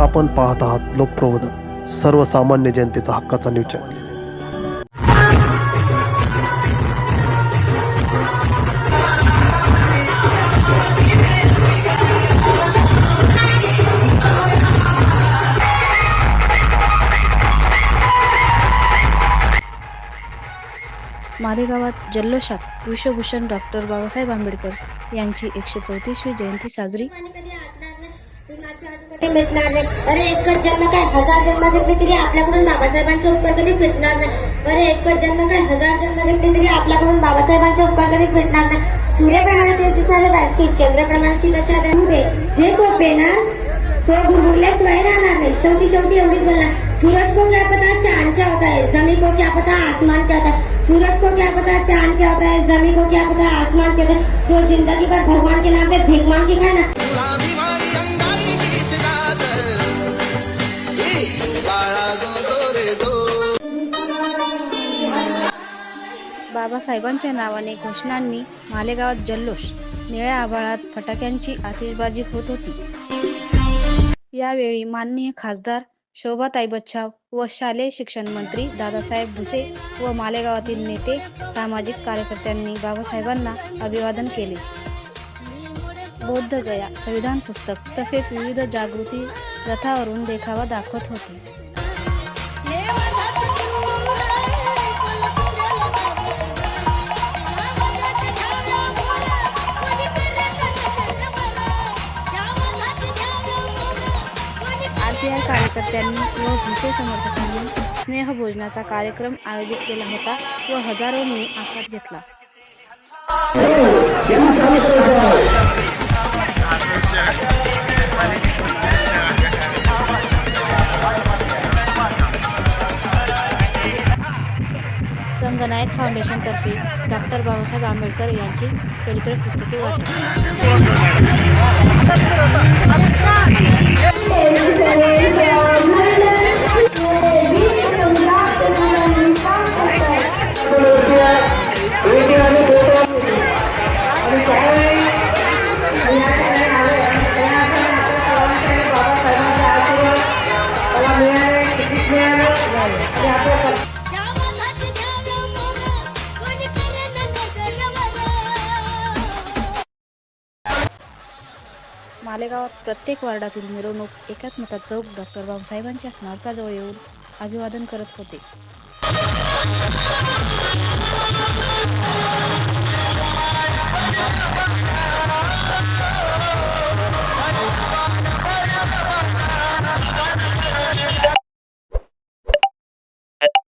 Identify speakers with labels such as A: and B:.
A: आपण पाहत आहात लोकप्रबोधन सर्वसामान्य जनतेचा हक्काचा न्यूज चॅनल
B: मालेगावात जल्लोषात विश्वभूषण डॉक्टर बाबासाहेब आंबेडकर यांची एकशे चौतीसवी जयंती साजरी.
C: अरे एकच जन्म काय हज़ार जन्म घेतले तरी आपल्याकडून बाबासाहेबांचे उपकार कधी भेटणार नाही अरे एकच जन्म काय हज़ार जन्म घेतले तरी आपल्याकडून बाबासाहेबांचे उपकार कधी भेटणार नाही सूर्यप्रमाणे ते दिसणारे व्यासपीठ चंद्रप्रमाणे शिकाच्या जे कोपे ना तो गुरगुरल्याशिवाय राहणार नाही शेवटी शेवटी एवढीच बोलणार सूरज को क्या पता चाँद क्या होता है जमी को क्या पता आसमान क्या होता है सूरज को क्या पता चाँद क्या होता है जमी को क्या पता आसमान क्या होता है, जो ज़िंदगी भर भगवान के नाम पे भीख मांग के
B: बाबासाहेबांच्या नावाने घोषणांनी मालेगावात जल्लोष निळ्या आभाळात फटाक्यांची आतिषबाजी होत होती. यावेळी माननीय खासदार शोभाताई बच्छाव व शालेय शिक्षण मंत्री दादासाहेब भुसे व मालेगावातील नेते सामाजिक कार्यकर्त्यांनी बाबासाहेबांना अभिवादन केले. बौद्ध गया संविधान पुस्तक तसेच विविध जागृती रथावरून देखावा दाखवत होते. आरपीआय कार्यकर्त्यांनी व भुसे समर्थकांनी स्नेहभोजनाचा कार्यक्रम आयोजित केला होता व हजारोंनी आस्वाद घेतला. संगनायक फाउंडेशनतर्फे डॉक्टर बाबासाहेब आंबेडकर यांची चरित्र पुस्तके वाटली मालेगावात प्रत्येक वार्डातील मिरवणूक एकात्मता चौक डॉक्टर बाबासाहेबांच्या स्मारकाजवळ येऊन अभिवादन करत होते.